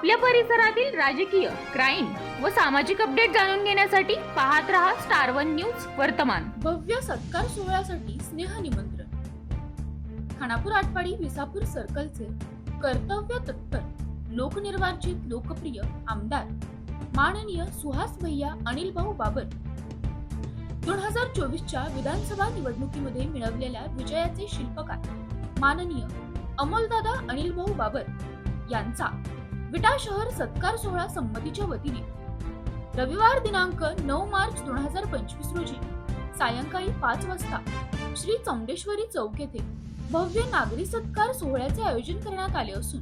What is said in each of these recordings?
आपल्या परिसरातील राजकीय क्राईम व सामाजिक अपडेट जाणून घेण्यासाठी पाहत रहा स्टार वन न्यूज वर्तमान. भव्य सत्कार सोहळ्यासाठी स्नेह निमंत्रण. खानापूर आटपाडी विसापूर सर्कलचे कर्तव्य तत्पर लोकनिर्वाचित लोकप्रिय आमदार माननीय सुहास भैया अनिल भाऊ बाबर. दोन हजार चोवीसच्या विधानसभा निवडणुकीमध्ये मिळवलेल्या विजयाचे शिल्पकार माननीय अमोलदादा अनिल भाऊ बाबर यांचा विटा शहर सत्कार सोहळा संमतीच्या वतीने. रविवार दिनांक नऊ मार्च दोन हजार पंचवीस रोजी सायंकाळी पाच वाजता श्री चौंडेश्वरी चौक येथे भव्य नागरी सत्कार सोहळ्याचे आयोजन करण्यात आले असून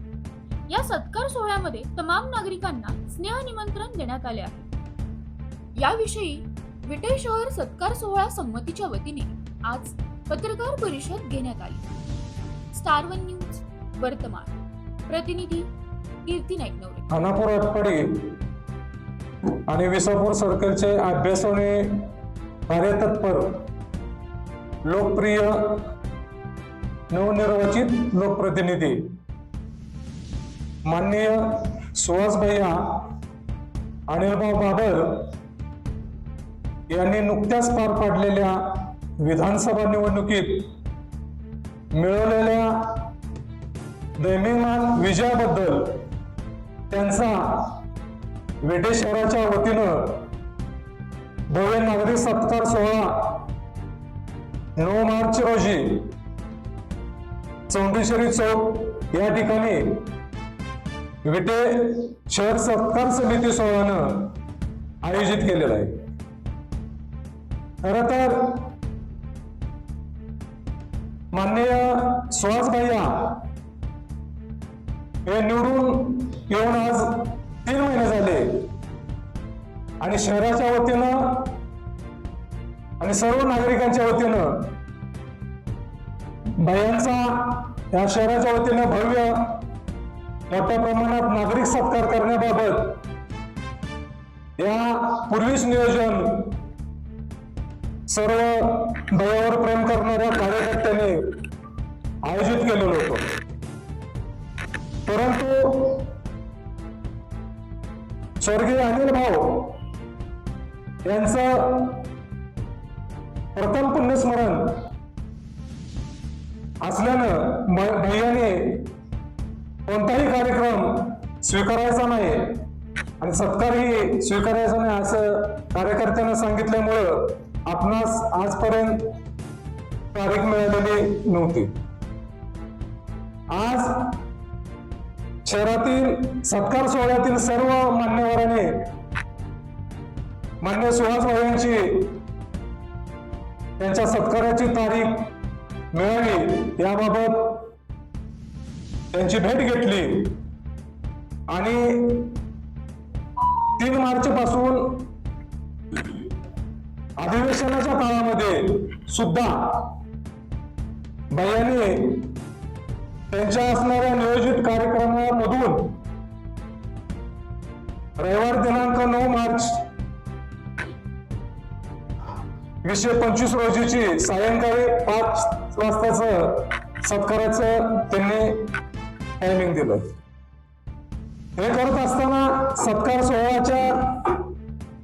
या सत्कार सोहळ्यामध्ये तमाम नागरिकांना स्नेह निमंत्रण देण्यात आले आहे. याविषयी विटे शहर सत्कार सोहळा संमतीच्या वतीने आज पत्रकार परिषद घेण्यात आली. स्टार वन न्यूज वर्तमान. प्रतिनिधी कीर्ती नाईकनवरे खानापूर अटपाडी आणि विसापूर सर्कलचे अभ्यास होणे कार्यतत्पर लोकप्रिय नवनिर्वाचित लोकप्रतिनिधी. माननीय सुहास भैया अनिलभाऊ बाबर यांनी नुकत्याच पार पाडलेल्या विधानसभा निवडणुकीत मिळवलेल्या दैमिमान विजयाबद्दल त्यांचा वेटे शहराच्या वतीनं भव्य नागरिक सत्कार सोहळा नऊ मार्च रोजी चौंडेश्वरी चौक या ठिकाणी विटे शहर सत्कार समिती सोहळ्यानं आयोजित केलेला आहे. खर तर माननीय सुहास भैया हे निवडून येऊन आज तीन महिने झाले. आणि शहराच्या वतीनं आणि सर्व नागरिकांच्या वतीनं भयांचा या शहराच्या वतीनं भव्य मोठ्या प्रमाणात नागरिक सत्कार करण्याबाबत या पूर्वीच नियोजन सर्व बयावर प्रेम करणाऱ्या कार्यकर्त्यांनी आयोजित केलेलं होतं. परंतु स्वर्गीय अनिल भाऊ यांचं प्रथम पुण्यस्मरण असल्यानं भैयाने कोणताही कार्यक्रम स्वीकारायचा नाही आणि सत्कारही स्वीकारायचा नाही असं कार्यकर्त्यांना सांगितल्यामुळं आपणास आजपर्यंत तारीख मिळालेली नव्हती. आज शहरातील सत्कार सोहळ्यातील सर्व मान्यवरांनी मान्य सुहास यांची त्यांच्या सत्काराची तारीख मिळाली. याबाबत त्यांची भेट घेतली. आणि तीन मार्च पासून अधिवेशनाच्या काळामध्ये सुद्धा भैयाने त्यांच्या असणाऱ्या नियोजित कार्यक्रमामधून रविवार दिनांक नऊ मार्च वीसशे पंचवीस रोजीची सायंकाळी पाच वाजताच सत्काराचं त्यांनी टायमिंग दिलं हे करत असताना सत्कार सोहळ्याच्या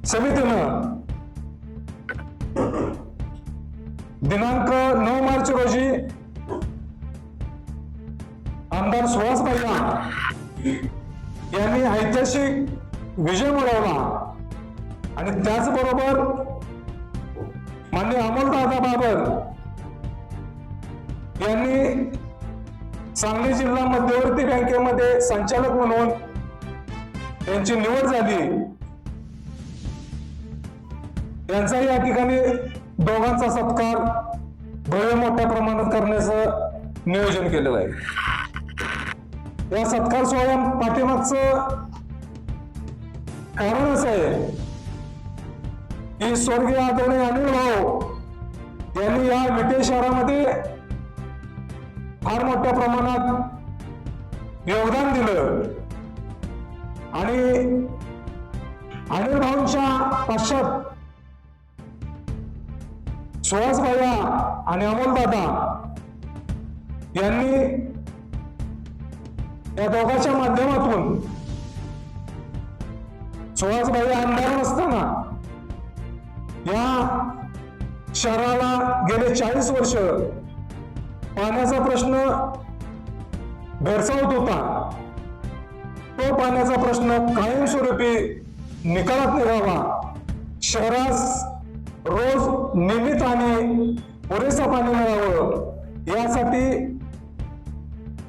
समितीनं दिनांक नऊ मार्च रोजी आमदार सुहास भैया यांनी ऐतिहासिक विजय मिळवला. आणि त्याचबरोबर मान्य अमोलदादा बाबर यांनी सांगली जिल्हा मध्यवर्ती बँकेमध्ये संचालक म्हणून त्यांची निवड झाली. यांचा या ठिकाणी दोघांचा सत्कार भव्य मोठ्या प्रमाणात करण्याचं नियोजन केलेलं आहे. या सत्कार सोहळ्या पाठीमागचं कारण असं आहे की स्वर्गीय आदरणीय अनिल भाऊ यांनी या विटे शहरामध्ये फार मोठ्या प्रमाणात योगदान दिलं. आणि अनिल भाऊंच्या पश्चात सुहास भैया आणि अमोलदादा यांनी या दोघांच्या माध्यमातून सुहासभाई आमदार नसताना या शहराला गेले चाळीस वर्ष पाण्याचा प्रश्न भेडसावत होता. तो पाण्याचा प्रश्न कायमस्वरूपी निकालात निघावा शहरास रोज नियमित आणि पुरेसं पाणी मिळावं यासाठी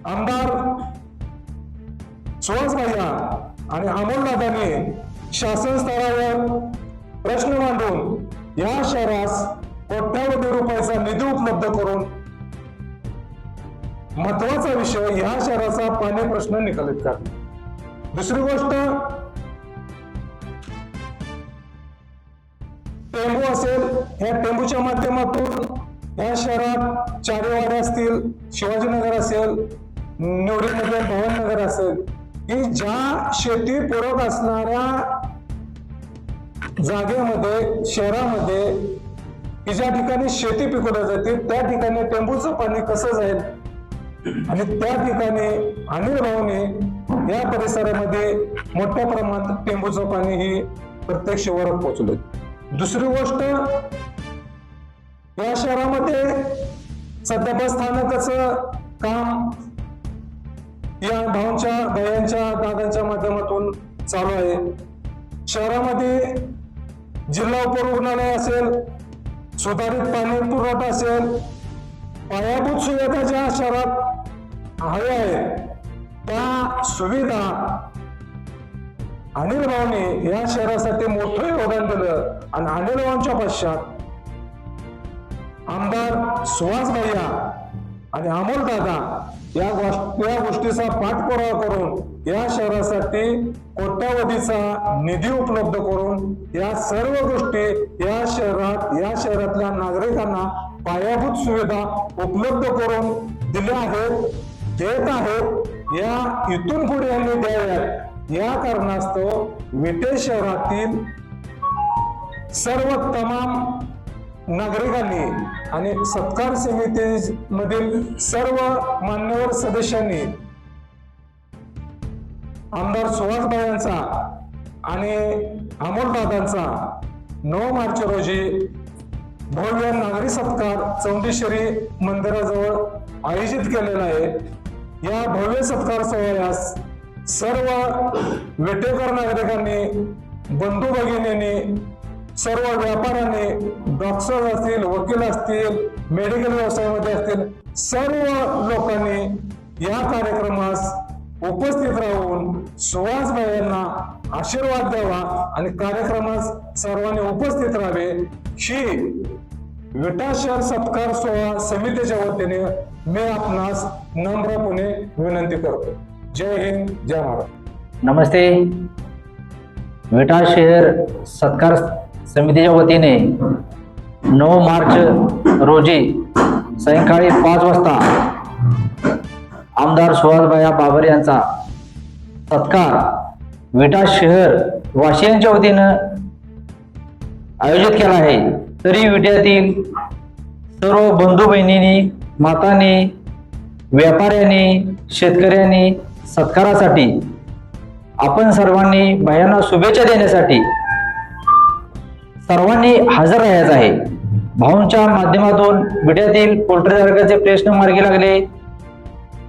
आमदार सुहास भैया आणि अमोलनाथांनी शासन स्तरावर प्रश्न मांडून या शहरास कोट्यावधी रुपयाचा निधी उपलब्ध करून महत्त्वाचा विषय या शहराचा पाणी प्रश्न निकालित करणे दुसरी गोष्ट टेंबू असेल या टेंबूच्या माध्यमातून या शहरात चारेवाडे असतील शिवाजीनगर असेल निवडीमध्ये भवननगर असेल की ज्या शेती पूरक असणाऱ्या जागेमध्ये शहरामध्ये की ज्या ठिकाणी शेती पिकवल्या जाते त्या ठिकाणी टेंबूचं पाणी कसं जाईल? आणि त्या ठिकाणी अनिल भाऊने या परिसरामध्ये मोठ्या प्रमाणात टेंबूचं पाणी हे प्रत्येक शहरात पोहोचले दुसरी गोष्ट या शहरामध्ये सध्या बस स्थानकाचं काम या भावांच्या दयांच्या दादांच्या माध्यमातून चालू आहे. शहरामध्ये जिल्हा उपरुग्णालय असेल सुधारित पाणी पुरवठा असेल पायाभूत सुविधा ज्या शहरात हव्या आहेत त्या सुविधा अनिल भाऊने या शहरासाठी मोठं योगदान दिलं आणि अनिल भाऊंच्या पश्चात आमदार सुहास भैया आणि अमोल दादा या गोष्ट या गोष्टीचा पाठपुरावा करून या शहरासाठी कोट्यावधीचा निधी उपलब्ध करून या सर्व गोष्टी या शहरात या शहरातल्या नागरिकांना पायाभूत सुविधा उपलब्ध करून दिल्या आहेत देत आहेत. या इथून पुढे यांनी द्याव्यात. या कारणास्तव विटे शहरातील सर्व तमाम नागरिकांनी आणि सत्कार समितीमधील सर्व मान्यवर सदस्यांनी आमदार सुहासभाई यांचा आणि अमोलदादांचा नऊ मार्च रोजी भव्य नागरी सत्कार चौंडेश्वरी मंदिराजवळ आयोजित केलेला आहे. या भव्य सत्कार सोहळ्यास सर्व वेटेकर नागरिकांनी बंधू भगिनींनी सर्व व्यापाऱ्यांनी डॉक्टर असतील वकील असतील मेडिकल व्यवसायामध्ये असतील सर्व लोकांनी या कार्यक्रमास उपस्थित राहून सुहास यांना आशीर्वाद द्यावा आणि कार्यक्रमास सर्वांनी उपस्थित राहावे. ही विटा शहर सत्कार सोहळा समितीच्या वतीने मी आपणास नम्रपणे विनंती करतो. जय हिंद जय महाराज नमस्ते. विटा शहर सत्कार समितीच्या वतीने नऊ मार्च रोजी सायंकाळी पाच वाजता आमदार सुहासभाया बाबर यांचा सत्कार विटा शहर वाशियांच्या वतीनं आयोजित केला आहे. तरी विट्यातील सर्व बंधू बहिणींनी मातांनी व्यापाऱ्यांनी शेतकऱ्यांनी सत्कारासाठी आपण सर्वांनी भयांना शुभेच्छा देण्यासाठी सर्वांनी हजर राहायचं आहे. भाऊंच्या माध्यमातून विट्यातील पोल्ट्रीधारकाचे प्रश्न मार्गी लागले.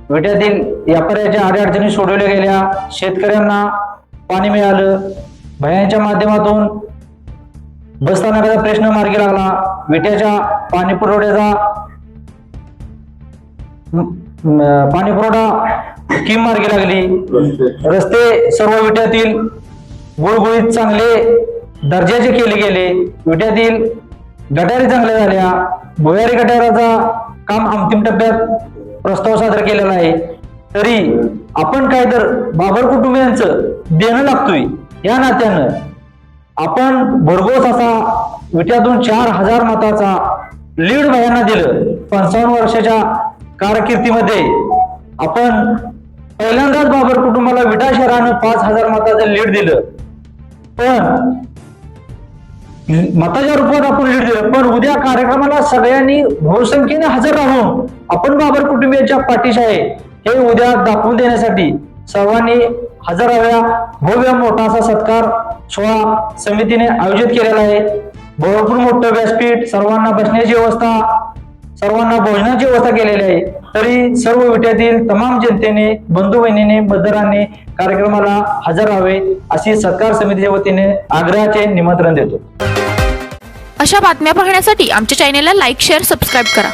विट्यातील व्यापाऱ्याच्या अडीअडचणी सोडवल्या गेल्या. शेतकऱ्यांना पाणी मिळालं. भयांच्या माध्यमातून बसस्थानकाचा प्रश्न मार्गी लागला. विट्याच्या पाणी पुरवठ्याचा पाणी पुरवठा स्कीम मार्गी लागली. रस्ते सर्व विट्यातील गुळगुळीत चांगले दर्जाचे केले गेले. विट्यातील गटारी चांगल्या झाल्या. भुयारी गटाराचा काम अंतिम टप्प्यात प्रस्ताव सादर केलेला आहे. तरी आपण काय तर बाबर कुटुंबियांचं देणं लागतोय. या नात्यानं आपण भरघोस असा विट्यातून चार हजार मताचा लीड भयांना दिलं. पंचावन्न वर्षाच्या कारकिर्दीमध्ये आपण पहिल्यांदाच बाबर कुटुंबाला विटा शहरानं पाच हजार मताचं लीड दिलं. पण मताच्या रूपात आपण लिहिलं पण उद्या कार्यक्रमाला सगळ्यांनी बहुसंख्येने हजर राहून आपण बाबर कुटुंबियांच्या पाठीशी आहे हे उद्या दाखवून देण्यासाठी सर्वांनी हजर राहाव्या भव्य मोठा असा सत्कार सोहळा समितीने आयोजित केलेला आहे. भरपूर मोठं व्यासपीठ सर्वांना बसण्याची व्यवस्था सर्वांना भोजनाची व्यवस्था केलेली आहे. तरी सर्व विट्यातील तमाम जनतेने बंधू बहिणीने मतदारांनी कार्यक्रमाला हजर राहावे अशी सत्कार समितीच्या वतीने आग्रहाचे निमंत्रण देतो. अशा बातम्या पाहण्यासाठी आमच्या चॅनेलला लाईक शेअर सबस्क्राईब करा.